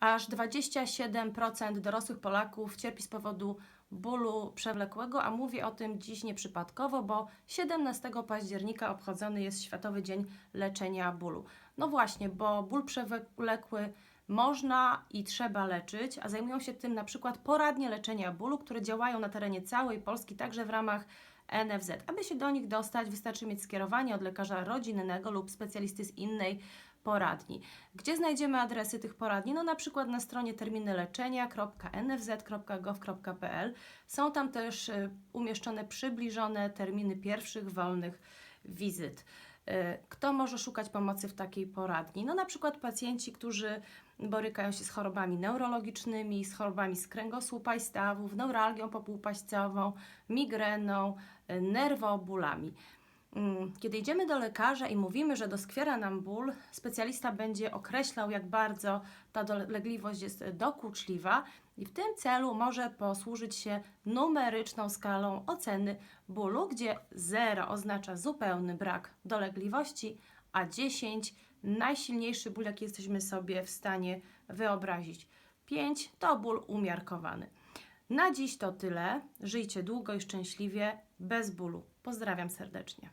Aż 27% dorosłych Polaków cierpi z powodu bólu przewlekłego, a mówię o tym dziś nieprzypadkowo, bo 17 października obchodzony jest Światowy Dzień Leczenia Bólu. No właśnie, bo ból przewlekły można i trzeba leczyć, a zajmują się tym na przykład poradnie leczenia bólu, które działają na terenie całej Polski, także w ramach NFZ. Aby się do nich dostać, wystarczy mieć skierowanie od lekarza rodzinnego lub specjalisty z innej poradni. Gdzie znajdziemy adresy tych poradni? No na przykład na stronie terminyleczenia.nfz.gov.pl. Są tam też y, umieszczone przybliżone terminy pierwszych wolnych wizyt. Y, Kto może szukać pomocy w takiej poradni? No na przykład pacjenci, którzy borykają się z chorobami neurologicznymi, z chorobami z kręgosłupa i stawów, neuralgią popłupaścową, migreną, y, nerwobólami. Mm, Kiedy idziemy do lekarza i mówimy, że doskwiera nam ból, specjalista będzie określał, jak bardzo ta dolegliwość jest dokuczliwa i w tym celu może posłużyć się numeryczną skalą oceny bólu, gdzie 0 oznacza zupełny brak dolegliwości, a 10 najsilniejszy ból, jaki jesteśmy sobie w stanie wyobrazić. 5 to ból umiarkowany. Na dziś to tyle. Żyjcie długo i szczęśliwie, bez bólu. Pozdrawiam serdecznie.